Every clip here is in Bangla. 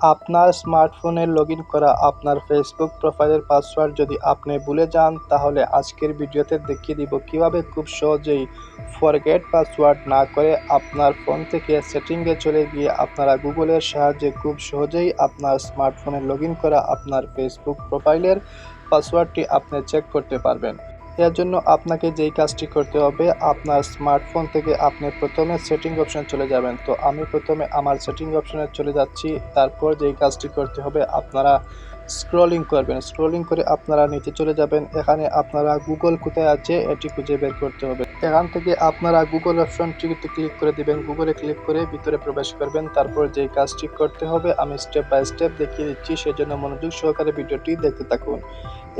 আপনার স্মার্টফোনে লগ ইন করা আপনার ফেসবুক প্রোফাইলের পাসওয়ার্ড যদি আপনি ভুলে যান, তাহলে আজকের ভিডিওতে দেখিয়ে দিব কীভাবে খুব সহজেই ফরগেট পাসওয়ার্ড না করে আপনার ফোন থেকে সেটিংয়ে চলে গিয়ে আপনারা গুগলের সাহায্যে খুব সহজেই আপনার স্মার্টফোনে লগ করা আপনার ফেসবুক প্রোফাইলের পাসওয়ার্ডটি আপনি চেক করতে পারবেন। এর জন্য আপনাকে যেই কাজটি করতে হবে, আপনার স্মার্টফোন থেকে আপনি প্রথমে সেটিং অপশন চলে যাবেন। তো আমি প্রথমে আমার সেটিং অপশনে চলে যাচ্ছি। তারপর যেই কাজটি করতে হবে, আপনারা স্ক্রলিং করবেন। স্ক্রলিং করে আপনারা নিচে চলে যাবেন। এখানে আপনারা গুগল কোথায় আছে এটি খুঁজে বের করতে হবে। এখান থেকে আপনারা গুগল অপশনটিতে ক্লিক করে দিবেন। গুগলে ক্লিক করে ভিতরে প্রবেশ করবেন। তারপর যেই কাজটি করতে হবে, আমি স্টেপ বাই স্টেপ দেখিয়ে দিচ্ছি। সেজন্য মনোযোগ সহকারে ভিডিওটি দেখতে থাকুন।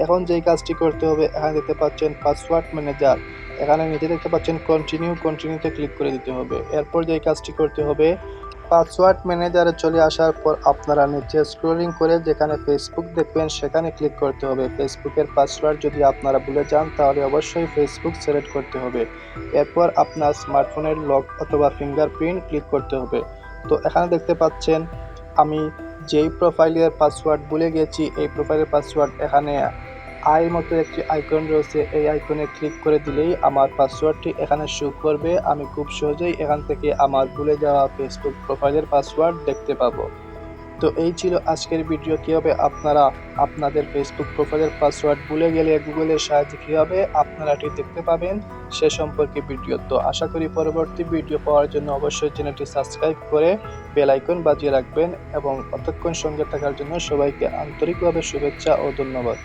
এখন যেই কাজটি করতে হবে, এখানে দেখতে পাচ্ছেন পাসওয়ার্ড ম্যানেজার এখানে নিচে দেখতে পাচ্ছেন কন্টিনিউ কন্টিনিউতে ক্লিক করে দিতে হবে। এরপর যেই কাজটি করতে হবে পাসওয়ার্ড ম্যানেজারে চলে আসার পর আপনারা নিচে স্ক্রলিং করে যেখানে ফেসবুক দেখবেন, সেখানে ক্লিক করতে হবে। ফেসবুকের পাসওয়ার্ড যদি আপনারা ভুলে যান, তাহলে অবশ্যই ফেসবুক সিলেক্ট করতে হবে। এরপর আপনার স্মার্টফোনের লক অথবা ফিঙ্গারপ্রিন্ট ক্লিক করতে হবে। তো এখানে দেখতে পাচ্ছেন, আমি যেই প্রোফাইলের পাসওয়ার্ড ভুলে গেছি, এই প্রোফাইলের পাসওয়ার্ড এখানে আই মতো একটি আইকন রয়েছে, এই আইকনে ক্লিক করে দিলেই আমার পাসওয়ার্ডটি এখানে শো করবে। আমি খুব সহজেই এখান থেকে আমার ভুলে যাওয়া ফেসবুক প্রোফাইলের পাসওয়ার্ড দেখতে পাবো। তো এই ছিল আজকের ভিডিও কীভাবে আপনারা আপনাদের ফেসবুক প্রোফাইলের পাসওয়ার্ড ভুলে গেলে গুগলের সাহায্যে কীভাবে আপনারা এটি দেখতে পাবেন, সে সম্পর্কে ভিডিও তো আশা করি পরবর্তী ভিডিও পাওয়ার জন্য অবশ্যই চ্যানেলটি সাবস্ক্রাইব করে বেল আইকন বাজিয়ে রাখবেন এবং অতক্ষণ সঙ্গে থাকার জন্য সবাইকে আন্তরিকভাবে শুভেচ্ছা ও ধন্যবাদ।